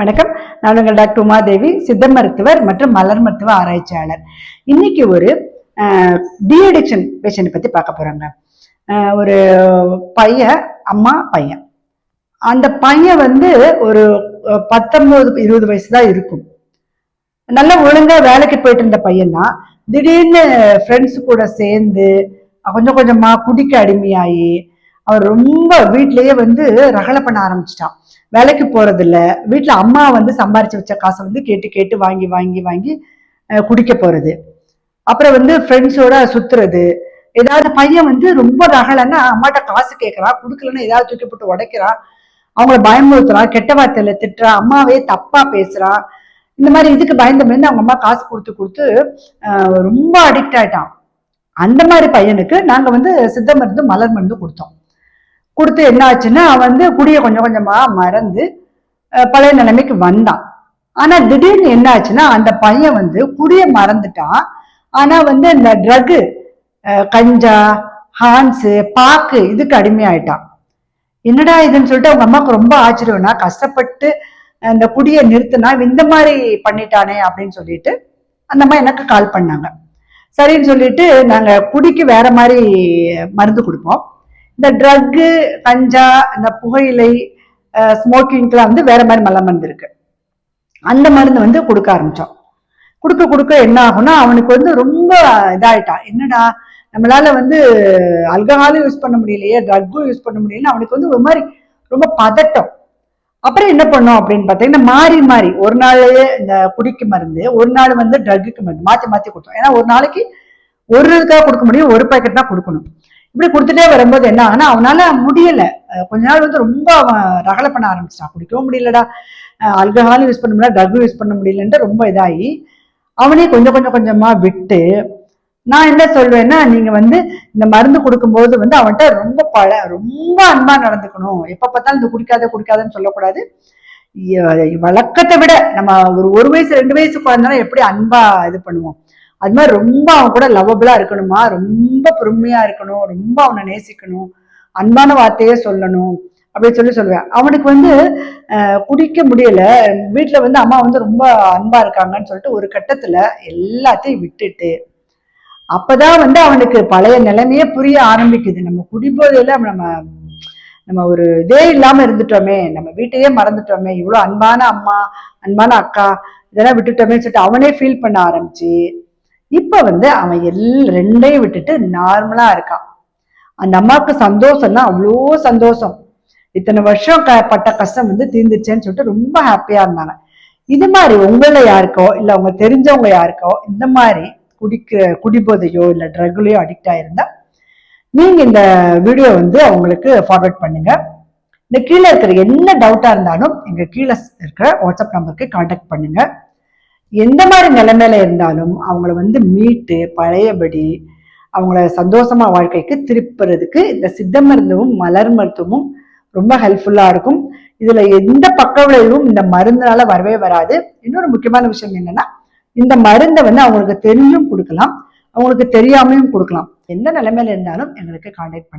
வணக்கம். நான் உங்கள் டாக்டர் உமாதேவி சித்த மருத்துவர் மற்றும் மலர் மருத்துவ ஆராய்ச்சியாளர். இன்னைக்கு ஒரு டிஅடிக்ஷன் பேஷண்ட் பத்தி பார்க்க போறாங்க. ஒரு பையன் அம்மா பையன். அந்த பையன் வந்து ஒரு பத்தொன்பது இருபது வயசு தான் இருக்கும். நல்லா ஒழுங்கா வேலைக்கு போயிட்டு இருந்த பையன் தான் திடீர்னு ஃப்ரெண்ட்ஸ் கூட சேர்ந்து கொஞ்சம் கொஞ்சமா குடிக்க அடிமையாகி அவர் ரொம்ப வீட்லயே வந்து ரகல பண்ண ஆரம்பிச்சிட்டான். வேலைக்கு போறது இல்ல வீட்டுல அம்மா வந்து சம்பாரிச்சு வச்ச காசை வந்து கேட்டு கேட்டு வாங்கி வாங்கி வாங்கி குடிக்க போறது. அப்புறம் வந்து ஃப்ரெண்ட்ஸோட சுத்துறது. ஏதாவது பையன் வந்து ரொம்ப ரகலைன்னா அம்மாட்ட காசு கேட்கறான் கொடுக்கலன்னா ஏதாவது தூக்கி போட்டு உடைக்கிறான் அவங்கள பயமுறுத்துறான் கெட்ட வார்த்தையில திட்டுறான் அம்மாவே தப்பா பேசுறான் இந்த மாதிரி இதுக்கு பயந்து பயந்து அவங்க அம்மா காசு கொடுத்து கொடுத்து ரொம்ப அடிக்ட் ஆயிட்டான். அந்த மாதிரி பையனுக்கு நாங்க வந்து சித்த மருந்து மலர் மருந்து கொடுத்தோம். கொடுத்து என்ன ஆச்சுன்னா வந்து குடிய கொஞ்சம் கொஞ்சமா மறந்து பழைய நிலைமைக்கு வந்தான். ஆனா திடீர்னு என்ன ஆச்சுன்னா அந்த பையன் வந்து குடிய மறந்துட்டான். ஆனா வந்து இந்த ட்ரகு கஞ்சா ஹான்ஸு பாக்கு இதுக்கு அடிமையாயிட்டான். என்னடா இதுன்னு சொல்லிட்டு அவங்க அம்மாவுக்கு ரொம்ப ஆச்சரியம்னா கஷ்டப்பட்டு அந்த குடியை நிறுத்தினா இந்த மாதிரி பண்ணிட்டானே அப்படின்னு சொல்லிட்டு அந்த அம்மா எனக்கு கால் பண்ணாங்க. சரின்னு சொல்லிட்டு நாங்க குடிக்கு வேற மாதிரி மருந்து கொடுப்போம். இந்த ட்ரக்கு கஞ்சா இந்த புகையிலை ஸ்மோக்கிங்க்கெலாம் வந்து வேற மாதிரி மல மருந்து இருக்கு அந்த மருந்து வந்து கொடுக்க ஆரம்பிச்சோம் கொடுக்க கொடுக்க என்ன ஆகும்னா அவனுக்கு வந்து ரொம்ப இதாயிட்டான் என்னடா நம்மளால வந்து அல்கஹாலும் யூஸ் பண்ண முடியலையே ட்ரக்கும் யூஸ் பண்ண முடியல அவனுக்கு வந்து ஒரு மாதிரி ரொம்ப பதட்டம். அப்புறம் என்ன பண்ணோம் அப்படின்னு பார்த்தீங்கன்னா மாறி மாறி ஒரு நாள் இந்த குடிக்கு மருந்து ஒரு நாள் வந்து ட்ரக்குக்கு மருந்து மாற்றி மாற்றி கொடுத்தோம். ஏன்னா ஒரு நாளைக்கு ஒரு இதுக்காக கொடுக்க முடியும் ஒரு பேக்கெட் தான் கொடுக்கணும். இப்படி கொடுத்துட்டே வரும்போது என்ன ஆனால் அவனால முடியல. கொஞ்ச நாள் வந்து ரொம்ப அவன் ரகலை பண்ண ஆரம்பிச்சிட்டான். குடிக்கவும் முடியலடா. அல்கஹாலும் யூஸ் பண்ண முடியல ட்ரக்கும் யூஸ் பண்ண முடியலன்ட்டு ரொம்ப இதாகி அவனே கொஞ்சம் கொஞ்சம் கொஞ்சமா விட்டு நான் என்ன சொல்வேன்னா நீங்க வந்து இந்த மருந்து கொடுக்கும்போது வந்து அவன்கிட்ட ரொம்ப பழ ரொம்ப அன்பா நடந்துக்கணும். எப்ப பார்த்தாலும் இந்த குடிக்காத குடிக்காதன்னு சொல்லக்கூடாது. வழக்கத்தை விட நம்ம ஒரு ஒரு வயசு ரெண்டு வயசு குழந்தைனா எப்படி அன்பா இது பண்ணுவோம்? அது மாதிரி ரொம்ப அவன் கூட லவ்வபிளா இருக்கணுமா? ரொம்ப பொறுமையா இருக்கணும் ரொம்ப அவனை நேசிக்கணும் அன்பான வார்த்தையே சொல்லணும் அப்படின்னு சொல்லி சொல்லுவேன். அவனுக்கு வந்து குடிக்க முடியல. வீட்டுல வந்து அம்மா வந்து ரொம்ப அன்பா இருக்காங்கன்னு சொல்லிட்டு ஒரு கட்டத்துல எல்லாத்தையும் விட்டுட்டு அப்பதான் வந்து அவனுக்கு பழைய நிலைமையே புரிய ஆரம்பிக்குது. நம்ம குடிபோதையில நம்ம நம்ம ஒரு இதே இல்லாம இருந்துட்டோமே நம்ம வீட்டையே மறந்துட்டோமே இவ்வளவு அன்பான அம்மா அன்பான அக்கா இதெல்லாம் விட்டுட்டோமே சொல்லிட்டு அவனே ஃபீல் பண்ண ஆரம்பிச்சு. இப்ப வந்து அவன் எல் ரெண்டையும் விட்டுட்டு நார்மலா இருக்கான். அந்த அம்மாவுக்கு சந்தோஷம்னா அவ்வளோ சந்தோஷம். இத்தனை வருஷம் க பட்ட கஷ்டம் வந்து தீர்ந்துச்சேன்னு சொல்லிட்டு ரொம்ப ஹாப்பியா இருந்தாங்க. இது மாதிரி உங்களை யாருக்கோ இல்லை அவங்க தெரிஞ்சவங்க யாருக்கோ இந்த மாதிரி குடிக்க குடிபோதையோ இல்லை ட்ரக்லையோ அடிக்ட் ஆயிருந்தா நீங்கள் இந்த வீடியோ வந்து அவங்களுக்கு ஃபார்வர்ட் பண்ணுங்க. இந்த கீழே இருக்கிற என்ன டவுட்டாக இருந்தாலும் எங்கள் கீழே இருக்கிற வாட்ஸ்அப் நம்பருக்கு காண்டாக்ட் பண்ணுங்கள் எந்த மாதிரி நிலைமையில இருந்தாலும் அவங்கள வந்து மீட்டு பழையபடி அவங்கள சந்தோஷமா வாழ்க்கைக்கு திருப்புறதுக்கு இந்த சித்த மருந்தும் மலர் மருத்துவமும் ரொம்ப ஹெல்ப்ஃபுல்லா இருக்கும். இதுல எந்த பக்க விளைவும் இந்த மருந்துனால வரவே வராது. இன்னொரு முக்கியமான விஷயம் என்னன்னா இந்த மருந்தை வந்து அவங்களுக்கு தெரிஞ்சும் கொடுக்கலாம். அவங்களுக்கு தெரியாமையும் கொடுக்கலாம். எந்த நிலைமையில இருந்தாலும் எங்களுக்கு கான்டாக்ட் பண்ணி